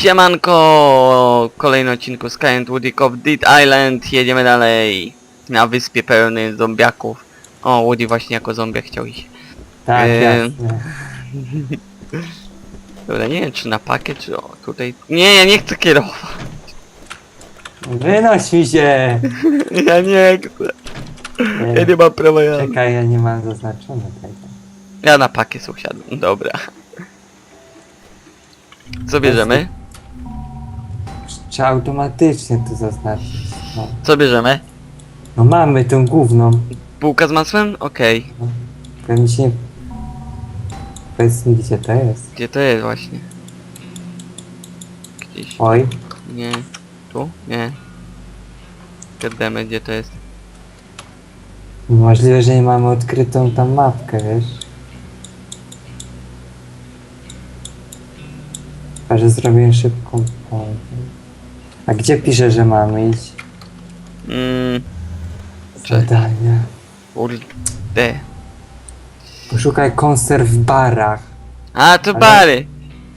Siemanko! Kolejny odcinku Sky and Woody of Dead Island. Jedziemy dalej. Na wyspie pełnej zombiaków. O, Woody właśnie jako zombie chciał iść. Tak, Eee. jasne. Dobra, nie wiem czy na pakiet, czy o, tutaj... Nie, ja nie chcę kierować. Wynoś mi się! Ja nie chcę. Ja Nie, nie mam prawa jazdy. czekaj, ja nie mam zaznaczone tego. Ja na pakiet usiadłem, dobra. Co bierzemy? Trzeba automatycznie to zaznaczyć. No, Co bierzemy? no mamy tą główną. Bułka z masłem? Okej. Pewnie się nie... Powiedz mi gdzie to jest. Gdzie to jest właśnie? Gdzieś. Oj, Nie. Tu? Nie. Gademy, gdzie to jest? możliwe, że nie mamy odkrytą tam mapkę, wiesz? Chyba, że zrobię szybką pauzę. A gdzie pisze, że mamy iść? Cześć. Zadania. Kurde. Poszukaj konserw w barach. A, to Ale- bary.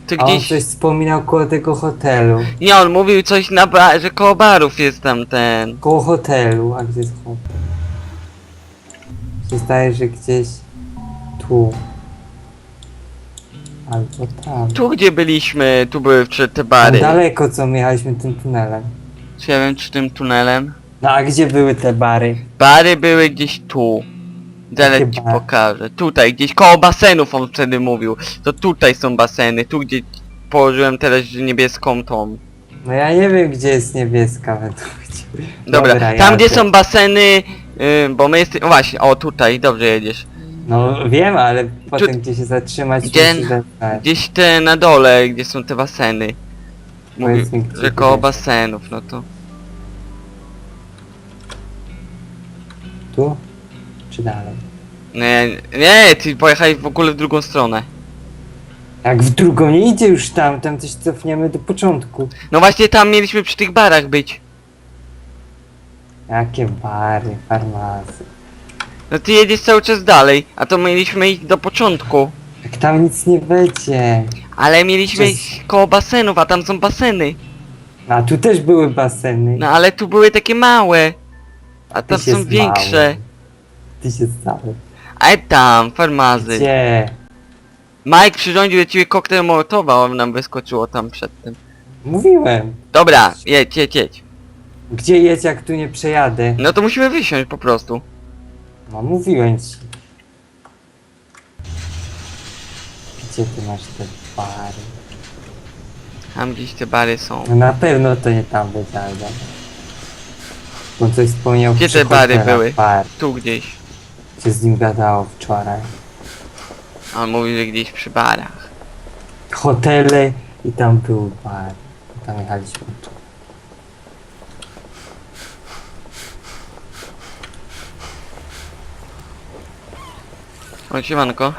To A on gdzieś... coś wspominał koło tego hotelu. Nie, on mówił coś na ba... że koło barów jest tam ten... Koło hotelu, a gdzie jest hotel? Się zdaje, że gdzieś tu. Tu gdzie byliśmy, tu były wczoraj te bary. daleko co my jechaliśmy tym tunelem. Czy ja wiem, czy tym tunelem? No a gdzie były te bary? Bary były gdzieś tu. Zaraz Jakie ci bary? pokażę. Tutaj, gdzieś koło basenów on wtedy mówił. To tutaj są baseny, tu gdzie położyłem teraz niebieską tą. No ja nie wiem gdzie jest niebieska według ciebie. Dobra, tam jadę. gdzie są baseny, yy, bo my jesteśmy... Właśnie, o tutaj, dobrze jedziesz. No wiem, ale potem gdzie się zatrzymać Gdzie-. Gdzieś te na dole, gdzie są te baseny. Mówił, Powiedz mi, gdzie że to koło jest. basenów, no to... Tu? Czy dalej? Nie, nie, ty pojechałeś w ogóle w drugą stronę. Jak w drugą nie idzie już tam, tam coś cofniemy do początku. No właśnie tam mieliśmy przy tych barach być. Jakie bary, farmazy. No ty jedziesz cały czas dalej, a to mieliśmy iść do początku. Jak tam nic nie będzie. Ale mieliśmy Przez- iść koło basenów, a tam są baseny. A tu też były baseny. No ale tu były takie małe. A tam są większe. Ty się znałeś. A tam, farmazy. Gdzie? Mike przyrządził do ciebie koktajl Mołotowa, on nam wyskoczyło tam przed tym. Mówiłem. Dobra, jedź, jedź, jedź. Gdzie jedź jak tu nie przejadę? No to musimy wysiąść po prostu. No mówiłem ci. Gdzie ty masz te bary? Tam gdzieś te bary są. No na pewno to nie tam dobra. Bo coś wspomniał Gdzie te bary były? Bar, Tu gdzieś. się z nim gadało wczoraj. A on mówił, że gdzieś przy barach. Hotele i tam był bar. Tam jechaliśmy. O, siemanko.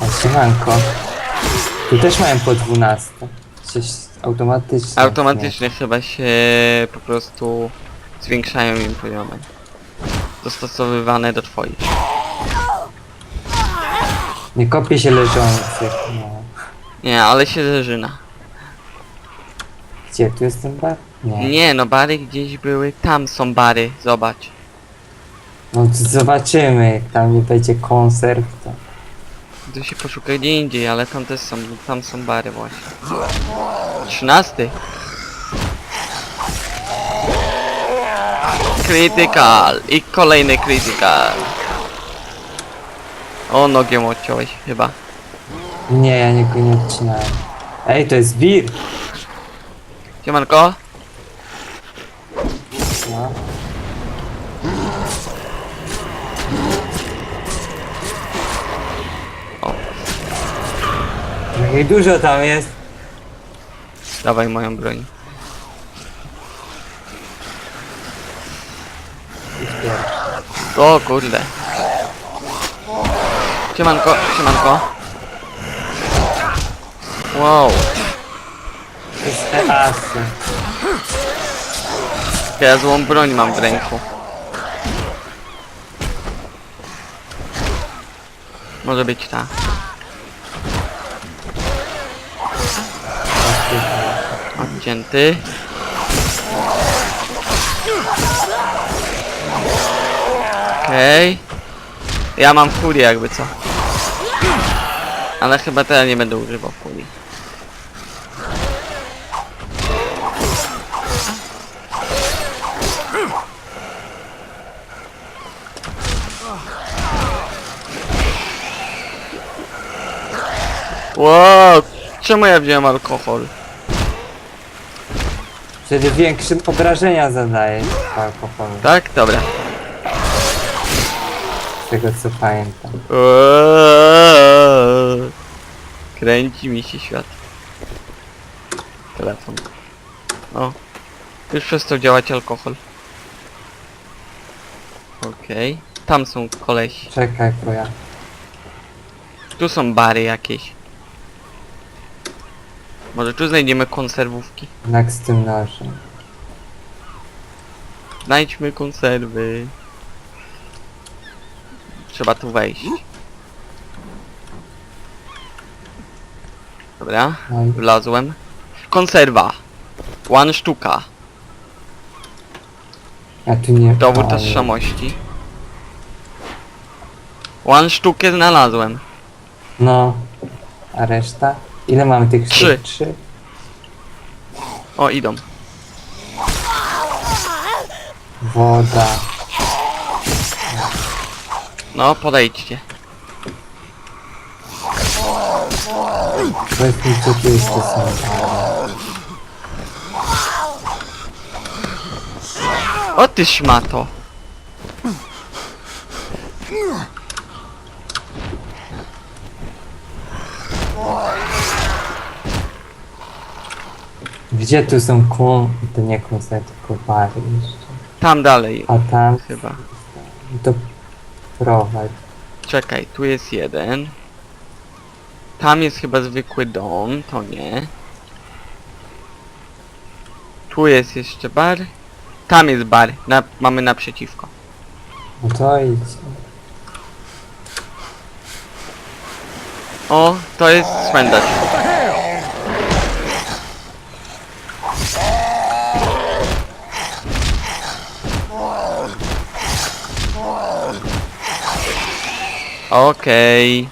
O, siemanko. Tu też mają po 12. Coś automatycznie. Automatycznie chyba się po prostu zwiększają im poziomy. Dostosowywane do twoich. Nie, nie kopie się leżących. No. Nie, ale się zażyna. Gdzie tu jest ten bar? Nie. Nie, no bary gdzieś były. Tam są bary, zobacz. No to zobaczymy, jak tam nie będzie konserw, to... Tu się poszuka gdzie indziej, ale tam też są, tam są bary właśnie. Trzynasty. Critical. I kolejny critical. O, nogiem odciąłeś chyba. Nie, ja nikogo nie odcinałem. Ej, to jest wir! Siemanko? I dużo tam jest. Dawaj moją broń. O kurde. Siemanko, siemanko. Wow. Jest asy. Ja złą broń mam w ręku. Może być ta. Odcięty. Okej. Ja mam furię jakby co. Ale chyba teraz nie będę używał furii. Wow, czemu ja wziąłem alkohol? Wtedy większe obrażenia zadaje alkoholu, Tak? Dobra. z tego co pamiętam. Eee, Kręci mi się świat. Telefon. O. Już przestał działać alkohol. Okej. Tam są kolesi. Czekaj, bo ja... Tu są bary jakieś. Może tu znajdziemy konserwówki. Jednak z tym nożem. Znajdźmy konserwy. Trzeba tu wejść. Dobra. No i Wlazłem. Konserwa. One sztuka. ja tu nie... Dowód tożsamości. One sztukę znalazłem. No. A reszta? Ile mamy tych sztuk? Trzy. Trzy? O, idą. Woda. No, podejdźcie. Powiedz mi, co tu jeszcze są. O ty szmato. Gdzie tu są kłon... To nie koncerty, tylko bary jeszcze. Tam dalej. A tam Chyba. to prowadź. Czekaj, tu jest jeden. Tam jest chyba zwykły dom, to nie. Tu jest jeszcze bar. Tam jest bar, na, mamy naprzeciwko. No to idź. O, to jest cmentarz. Okej.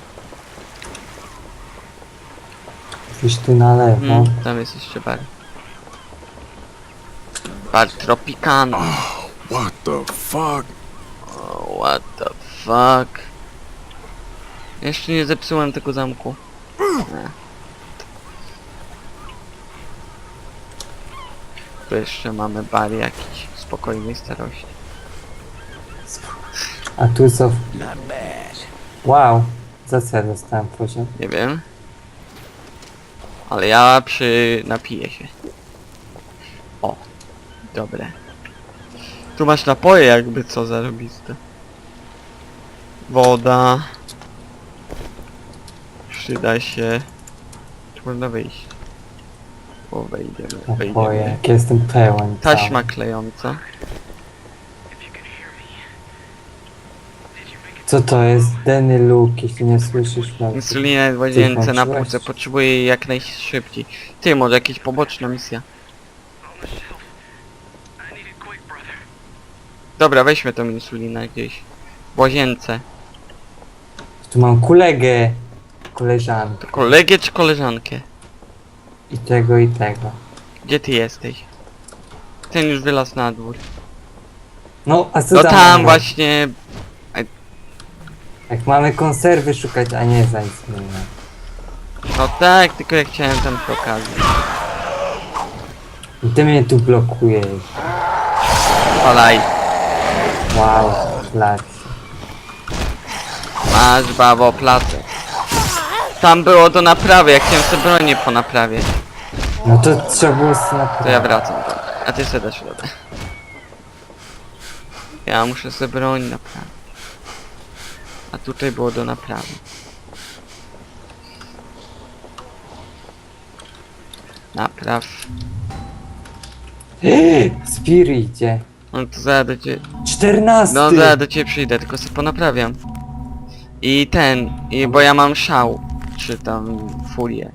Gdzieś tu na lewo. Mm, tam jest jeszcze bar. Bar Tropicana. What the fuck? Oh, what the fuck? Jeszcze nie zepsułem tego zamku. Nie. Tu jeszcze mamy bar jakiś spokojnej starości. A tu co? Wow. Za co ja dostałem poziom? Nie wiem. Ale ja przy... napiję się. O. Dobre. Tu masz napoje jakby co zarobiste. Woda. Przyda się. Tu można wyjść. O, wejdziemy, wejdziemy. jak jestem pełen. Taśma klejąca. Co to jest? Denny Luke, jeśli nie słyszysz mnie. Insulina jest w łazience na półce, potrzebuję jej jak najszybciej. Ty, może jakaś poboczna misja. Dobra, weźmy tą insulinę gdzieś. W łazience. Tu mam kolegę. Koleżankę. Kolegę czy koleżankę? I tego i tego. Gdzie ty jesteś? Ten już wylazł na dwór. No, a co No za tam właśnie... Jak mamy konserwy szukać, a nie za insulinę. No tak, tylko ja chciałem tam przy okazji. I ty mnie tu blokujesz. Palaj. Wow, lat. Masz babo placę. Tam było do naprawy, jak chciałem sobie bronię ponaprawiać. No to trzeba było To ja naprawić. wracam. A ty sobie dasz radę. Ja muszę sobie broń naprawić. A tutaj było do naprawy. Napraw. Spirit idzie. No to zaraz do ciebie... 14! No zaraz do ciebie przyjdę, tylko sobie ponaprawiam. I ten, i bo ja mam szał. Czy tam furię.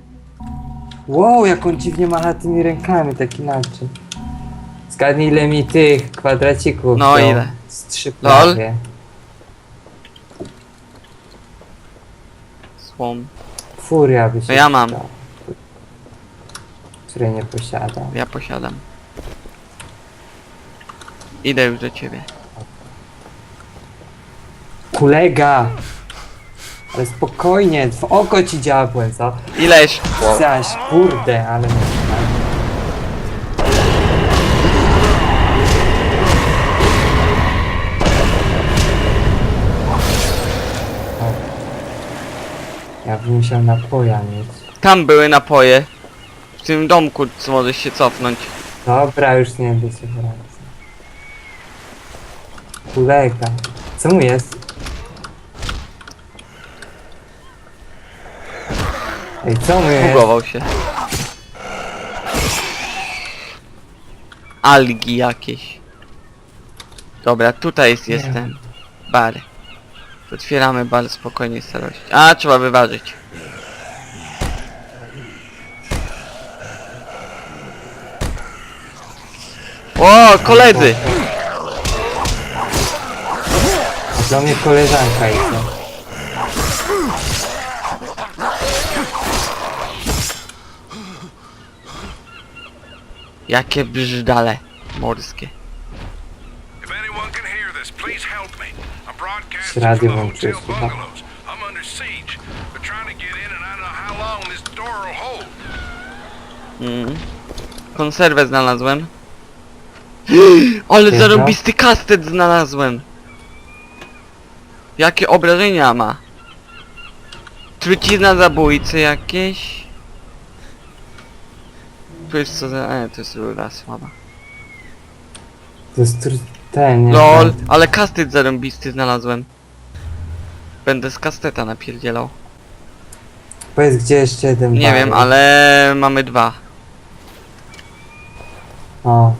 Wow, jak on dziwnie macha tymi rękami, tak inaczej. Zgadnij ile mi tych kwadracików No, ile? Z trzy prawie. Słom. Furia by się To ja mam. przydała. Której nie posiadam. Ja posiadam. Idę już do ciebie. Kolega! Ale spokojnie, w oko ci dziabłem, co? Ileż? Zaś, kurde, ale... Ja bym musiał napoja mieć. Tam były napoje. W tym domku co możesz się cofnąć. Dobra, już nie będę się wracać. Kolega, co mu jest? Ej, co mu jest? Bugował się. Algi jakieś. Dobra, tutaj jest, jest Nie. ten bar. Otwieramy bar spokojnie starość. A, trzeba wyważyć. O, koledzy! A do mnie koleżanka idzie. Jakie brzdale morskie. This door will hold. Mm. Konserwę znalazłem. Ale zarobisty kastet znalazłem. Jakie obrażenia ma? Trucizna zabójcy jakieś? Tu jest co za... E, to jest rura słaba. To jest tr- ten, nie? LOL, ale kastet zarąbisty znalazłem. Będę z kasteta napierdzielał. Powiedz, gdzie jeszcze jeden Nie wiem, ale mamy dwa. O,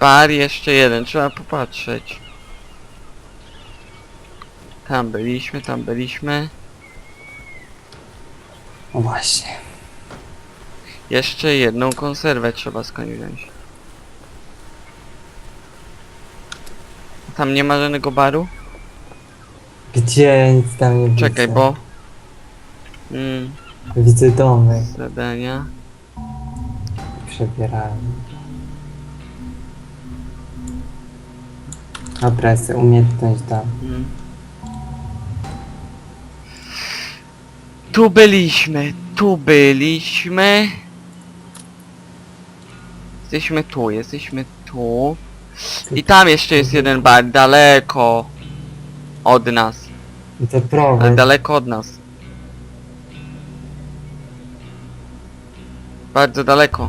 Bar jeszcze jeden, trzeba popatrzeć. Tam byliśmy, tam byliśmy. o właśnie. Jeszcze jedną konserwę trzeba skądś wziąć. Tam nie ma żadnego baru? Gdzie? Nic tam nie widzę. Czekaj, bo... Mm, Widzę domek. zadania... Przebierałem. Dobra, jest umiejętność dam. Mm. Tu byliśmy, tu byliśmy. Jesteśmy tu, jesteśmy tu. I tam jeszcze jest jeden bar, daleko od nas. I to prowadź. daleko od nas. Bardzo daleko.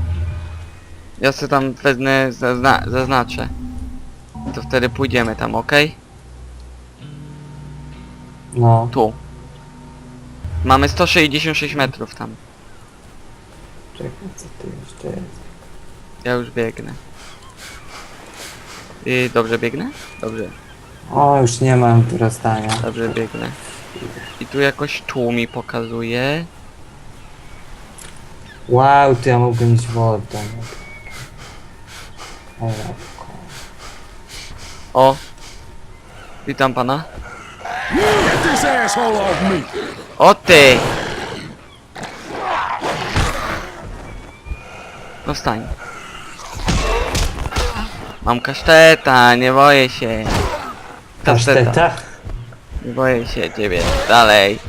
Ja sobie tam wezmę, zazna zaznaczę. To wtedy pójdziemy tam, ok? No. Tu. Mamy 166 metrów tam. Czekaj, co tu jeszcze jest? Ja już biegnę. I dobrze biegnę? Dobrze, O, już nie mam tu rozdania. dobrze biegnę. I tu jakoś tu mi pokazuje. Wow, tu ja mógłbym iść wodą. Ejapko. O! Witam pana. Get this asshole off me! O ty! No wstań. Mam kaszteta, nie boję się. Kaszteta. Nie boję się ciebie. Dalej.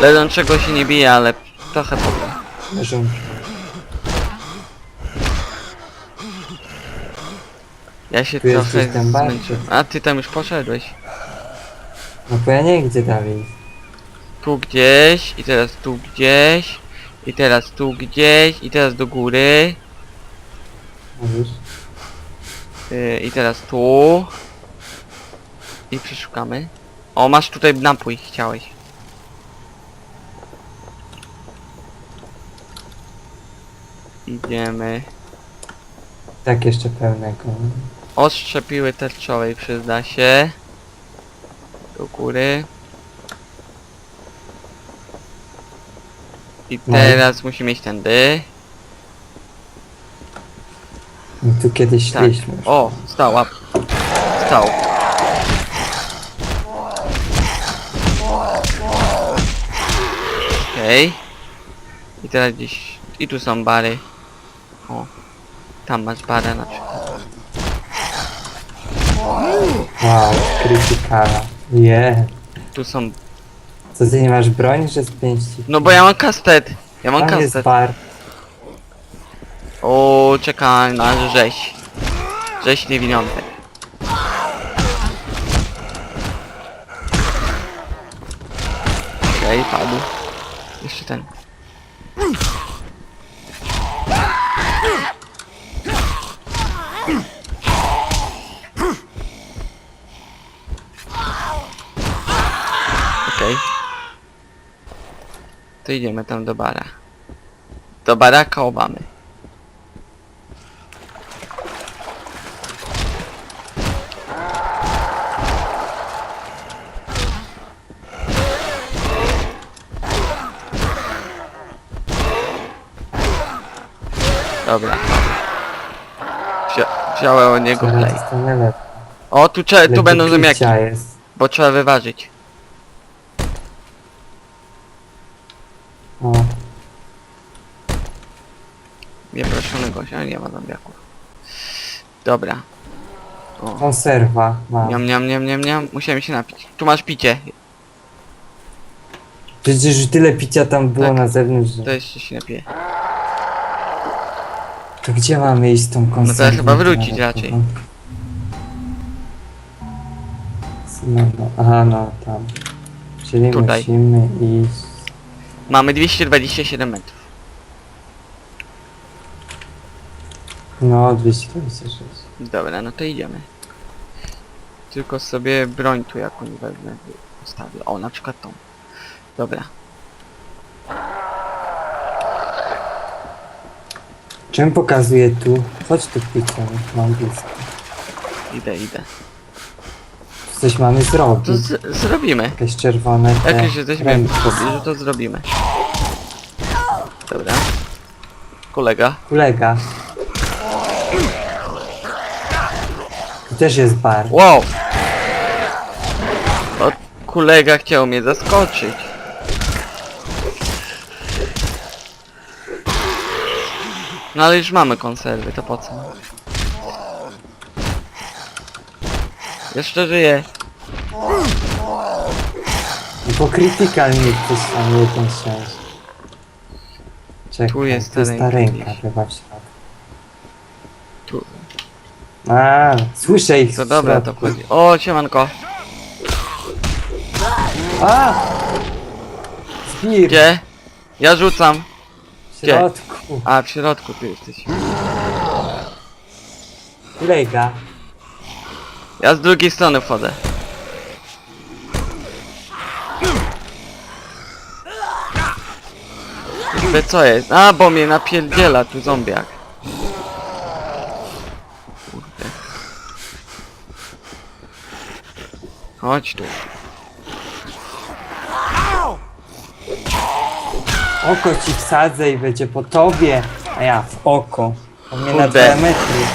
Leżącego się nie bije, ale trochę powiem. Leżą. Ja się Tu jest trochę gdzieś bar, zmęczyłem. A ty tam już poszedłeś. No bo ja nie gdzie dalej. Tu gdzieś, i teraz tu gdzieś, i teraz tu gdzieś, i teraz do góry, Mówisz? Yy, i teraz tu. I przeszukamy. O, masz tutaj napój, chciałeś. Idziemy. Tak jeszcze pełnego. Ostrze piły tarczowej przyda się. Do góry. I No. teraz musimy iść tędy. My tu kiedyś Tak. już. O, stał, łap. Stał. Okej. I teraz gdzieś... I tu są bary. O. Tam masz barę na przykład. Wow, krytykala. Je. Tu są... Co ty nie masz broni, że z pięści? No bo ja mam kastet. Ja mam Tam jest kastet. bar. O, czekaj na rzeź. Rzeź niewiniątek. Okej, padł. Jeszcze ten. Okej. To idziemy tam do bara. Do baraka Obamy. Wziąłem od niego play. O, tu, tu będą ziemniaki, jest. bo trzeba wyważyć. O, Nieproszony gość, ale nie ma zombiaków. Dobra. O. konserwa mam. Niam, niam, niam, niam, niam. Musiałem się napić. Tu masz picie. Przecież tyle picia tam było Tak. na zewnątrz, że... To jeszcze się napiję. To gdzie mamy iść z tą konserwą? teraz chyba wrócić raczej. No, no, aha, no, tam. Czyli Tutaj. musimy iść... Mamy 227 metrów. No, 226. Dobra, no to idziemy. Tylko sobie broń tu jakąś wezmę. Postawię. O, na przykład tą. Dobra. Czym pokazuje tu? Chodź tu mam blisko. Idę, idę. Coś mamy To zrobić. z zrobimy. Jakieś czerwone te Jak już jesteśmy ręki. pobliżu, to zrobimy. Dobra. Kolega. Kolega. Tu też jest bar. Wow! O, kolega chciał mnie zaskoczyć. No ale już mamy konserwy, to po co? Jeszcze żyje. I po critical ktoś tam jedną część. Czekaj, Tu jest ta ta ręka ręka gdzieś. chyba w środku. Tu. A, słyszę ich To w dobra, to środku. chodzi. O, siemanko. A! Zbir Gdzie? Ja rzucam. w środku. A, w środku ty jesteś. Kolega. Ja z drugiej strony wchodzę. Kurde, co jest? A, bo mnie napierdziela tu zombiak. Kurde. Chodź tu. Oko ci wsadzę i będzie po tobie. A ja w oko. To mnie na Kurde. 2 metry.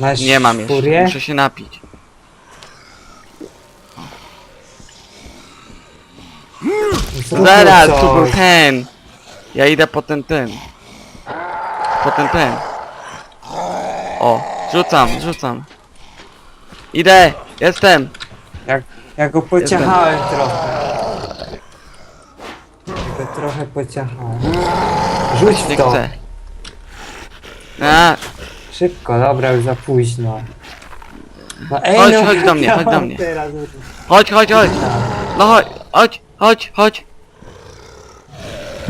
Masz Nie mam jeszcze. Muszę się napić. Zaraz, tu był ten. Ja idę po ten ten. Po ten ten. O, rzucam, rzucam. Idę, jestem. Jak, ja go pociachałem trochę. Trochę pociachałem. Rzuć Nie w to. chcę. A, Szybko, dobra, już za późno. No, ej, Chodź, no, chodź do mnie, ja chodź do mam mnie. Teraz... chodź, chodź, chodź. No chodź, chodź, chodź, chodź.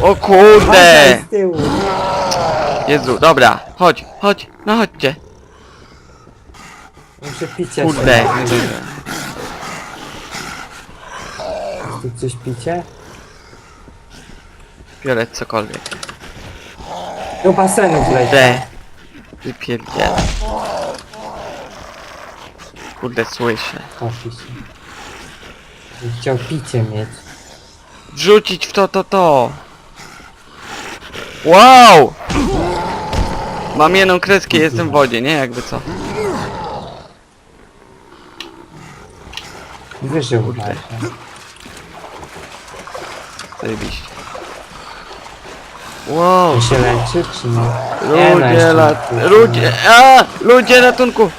O kurde. Uważaj z tyłu. Jezu, dobra, chodź, chodź, no chodźcie. Muszę picie. Kurde, nie tu coś picie? Biorę cokolwiek. Do basenu wleć. Idę. Wypierdzielę. Kurde, słyszę. Się. Bym Chciał picie mieć. Wrzucić w to, to, to. Wow! Mam jedną kreskę, jestem w wodzie, nie? Jakby co. Wyżył właśnie. Zajebiście. Wow! Się leczy, czy nie? Nie, no, Ludzie, jeszcze lat... nie. Ludzie, a! Ludzie, ratunku!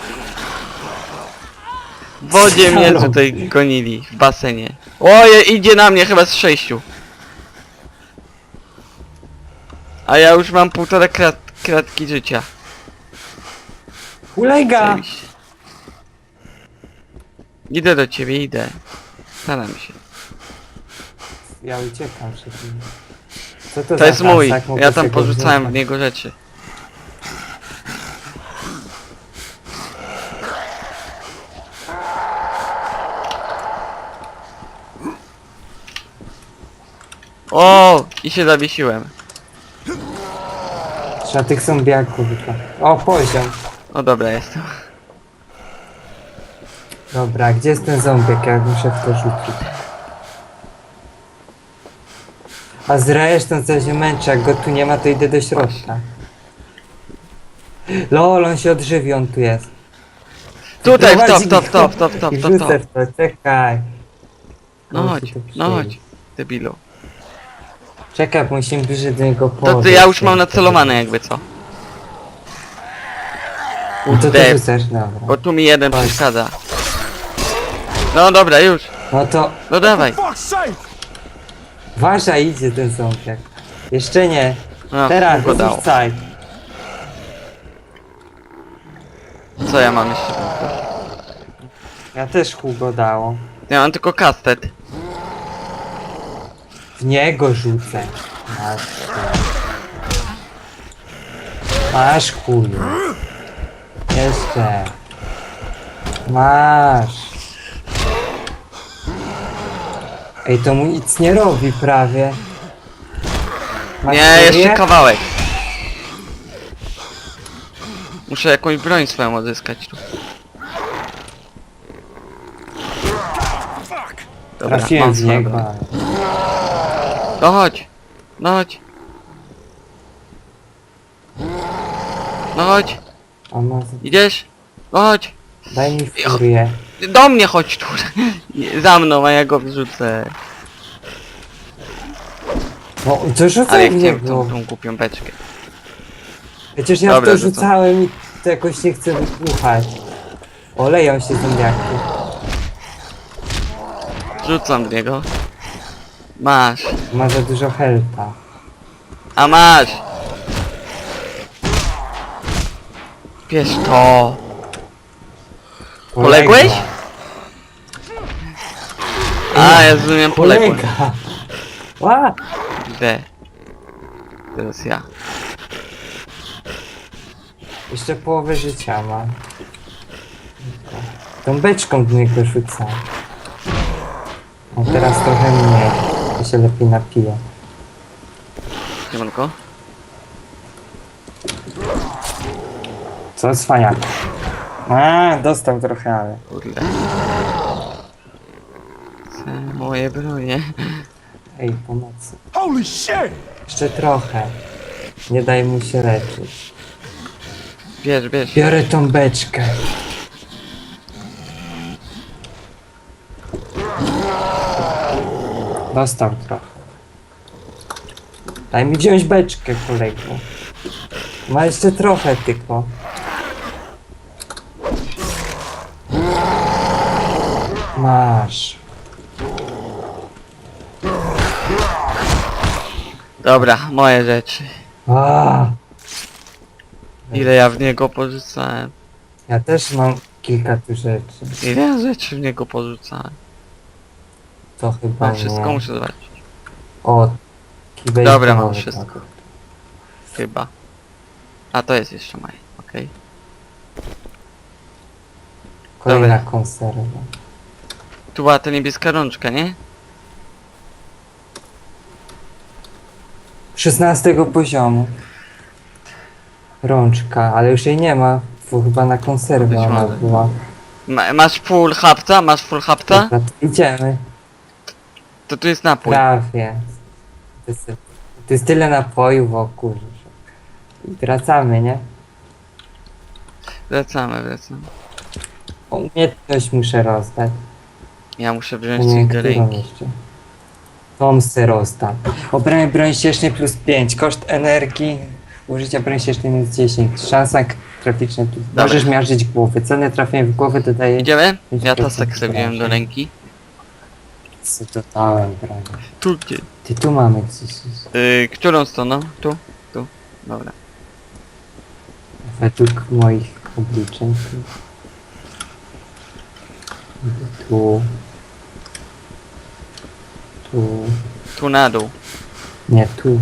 W wodzie mnie tutaj gonili, w basenie. Oje, idzie na mnie chyba z sześciu. A ja już mam półtora krat, kratki życia. Ulega! Zajebiście. Idę do ciebie, idę. Staram się. Ja uciekam przed nim. Co to, To za jest mój. Mogę Ja tam go porzucałem w wziąć? niego rzeczy. O! I się zawiesiłem. Trzeba tych zombiaków wyka- O, poziom. O dobra, jestem. Dobra, gdzie jest ten zombiak? Ja muszę w to rzucić. A zresztą coś się męczy, jak go tu nie ma, to idę do środka. Lol, on się odżywi, on tu jest. Tutaj, w to, Prowadzi w to, mi w to, w to, w to, I to, to. w to, czekaj. No chodź, to no chodź. Debilu. Czekaj, musimy bliżej do niego To podejść. ty ja już mam nacelowane jakby co. No to ty rzucasz, dobra. bo tu mi jeden przeszkadza. No dobra, już. No to No dawaj. Wasza idzie ten zombiak. Jeszcze nie. No, Teraz go dało. Co ja mam jeszcze? Ja też Hugo dało. Ja mam tylko kastet. W niego rzucę. Masz. Masz chuju. Jeszcze. Masz. Ej, to mu nic nie robi prawie. Nie, jeszcze kawałek. Muszę jakąś broń swoją odzyskać tu. Dobra, Trafiłem mam swoją niego. broń. No chodź. No chodź. No chodź. On ma... Idziesz? No chodź. Daj mi furię. Do mnie chodź tu. Za mną, a ja go wrzucę. No, to Ale rzucaj w chciałem niego. tą, tą głupią beczkę. Przecież ja Dobra, to rzucam. rzucałem i to jakoś nie chcę wybuchać. Oleją się zombiaki. Rzucam w niego. Masz. Ma za dużo helpa. A masz! Bierz to! Poległeś? A, ja zrozumiałem poległem. Kolega! Ła! Gdzie? Teraz ja. Jeszcze połowę życia ma. Tą beczką do niego rzucam. O, teraz trochę mniej. To się lepiej napije. Siemanko. Co cwaniak? A, dostał trochę, ale... Kurde. Moje bronie. Ej, pomocy. Holy shit! Jeszcze trochę. Nie daj mu się leczyć. Bierz, bierz. Biorę tą beczkę. Dostał trochę. Daj mi wziąć beczkę, kolego. Ma jeszcze trochę tylko. Masz. Dobra, moje rzeczy. A, Ile ja w niego porzucałem. ja też mam kilka tu rzeczy. Ile ja rzeczy w niego porzucałem. To chyba Mam wszystko, nie. muszę zobaczyć. O, kibel Dobra, mam wszystko. tak. Chyba. A to jest jeszcze moje, okej. Kolejna Dobra. konserwa. Tu była ta niebieska rączka, nie? 16 poziomu. Rączka, ale już jej nie ma, bo chyba na konserwę Być ona może. była. Ma, masz full hapta? Masz full hapta? Dobra, to idziemy. To tu jest napój. Prawie. To jest, to jest tyle napojów wokół. że- I wracamy, nie? Wracamy, wracamy. Umiejętność muszę rozdać. Ja muszę wziąć Nie którą cygarynki. jeszcze. Tom se rozdam. Obranie broń ścieżnej plus 5. Koszt energii użycia broni ścieżnej minus 10. Szansa k- traficzna plus... Dobra. Możesz miażdżyć głowę. Cenę trafienia w głowę dodaje... Idziemy? Ja 5% tasek sobie wziąłem do ręki. Co dodałem broń. Tu gdzie? Ty tu mamy coś. Yy, którą stroną? Tu? Tu. Dobra. Według moich obliczeń. Tu. Tu. Tu na dół. Nie, tu.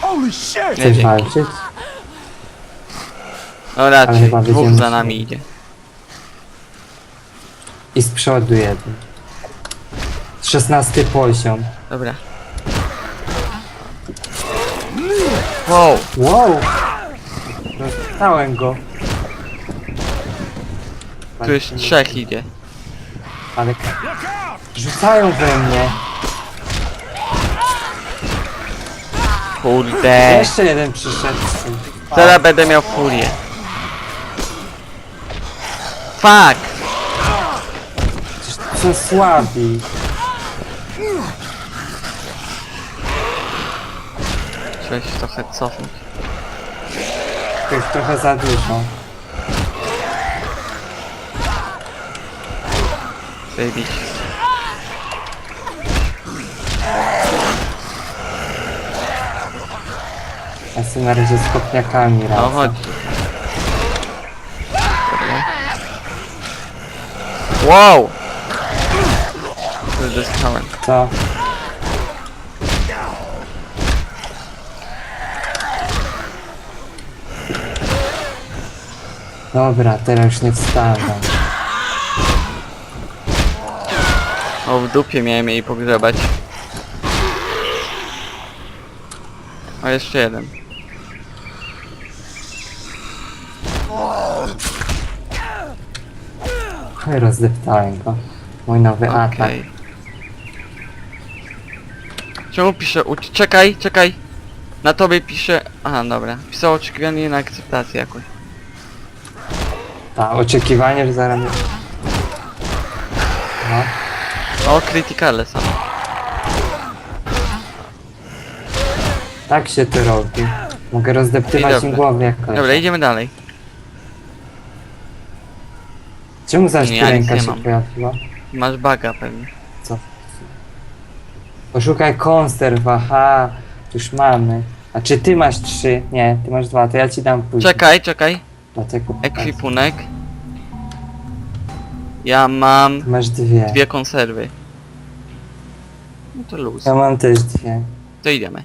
Holy shit! Nie, Chcesz dzięki. walczyć? No raczej, chyba dwóch za nami idzie. I z przodu jeden. 16 poziom. Dobra. Wow! Wow! Rozstałem go. Tu już trzech idzie. Ale rzucają we mnie. Kurde. Jeszcze jeden przyszedł. Teraz będę miał furię. Fuck! Są słabi. Trzeba się trochę cofnąć. To jest trochę za dużo. Wybić. Ja sobie na razie z kopniakami No radzę. chodź. Wow! Już dostałem. Co? Dobra, teraz już nie wstawam. O, w dupie miałem jej pogrzebać. O, jeszcze jeden. Rozdeptałem go. Mój nowy atak. Okej. Czemu pisze ucz... Czekaj, czekaj! Na tobie pisze... Aha, dobra. Pisało oczekiwanie na akceptację jakoś. A, oczekiwanie, że zaraz... O, krytykale są. tak się to robi. Mogę rozdeptywać dobra. im głowy jakoś. Dobra, idziemy dalej. Czemu zaś Nie, tu ja nic ręka nie się mam. pojawiła? Masz baga pewnie. Poszukaj konserw, aha. Już mamy. A czy ty masz trzy? Nie, ty masz dwa, to ja ci dam później. Czekaj, czekaj. Dlatego. Ekwipunek. Ja mam masz dwie. dwie konserwy. No to luz. Ja mam też dwie. To idziemy.